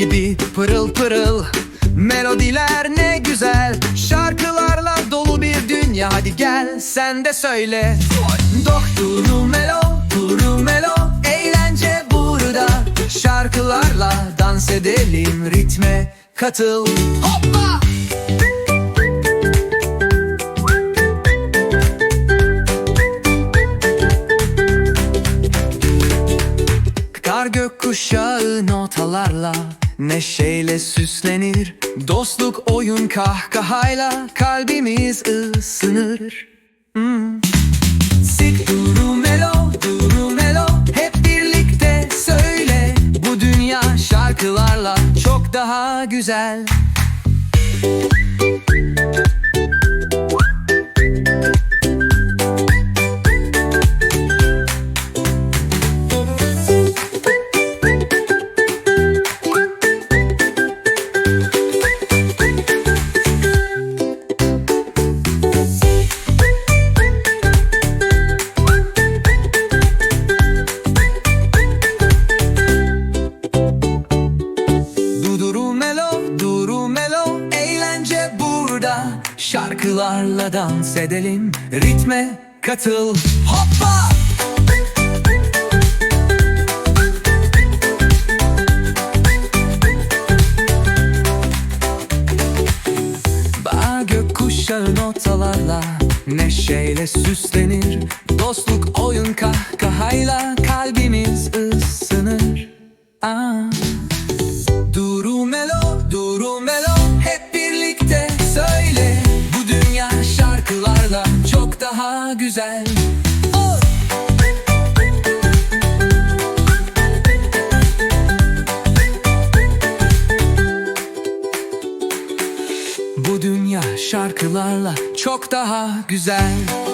gibi pırıl pırıl. Melodiler ne güzel Şarkılarla dolu bir dünya. Hadi gel sen de söyle. Doktoru Melo, Duru Melo Eğlence burada. Şarkılarla dans edelim ritme Katıl. Hoppa! Kar gökkuşağı notalarla Neşeyle süslenir Dostluk oyun kahkahayla Kalbimiz ısınır. Hmm. Sit duru melo, duru melo Hep birlikte söyle. Bu dünya şarkılarla Çok daha güzel. Duduru burada Şarkılarla dans edelim Ritme katıl Hoppa! Bağ gökkuşağı notalarla Neşeyle süslenir Dostluk oyun kahkahayla Kalbimiz ısınır Aa. Çok daha güzel! Bu dünya şarkılarla Çok daha güzel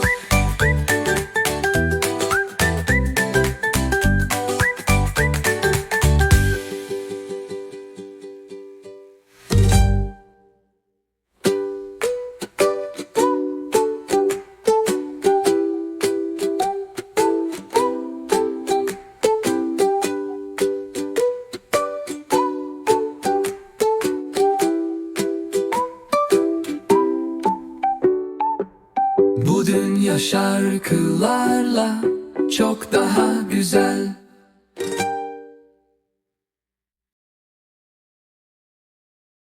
Bu dünya şarkılarla çok daha güzel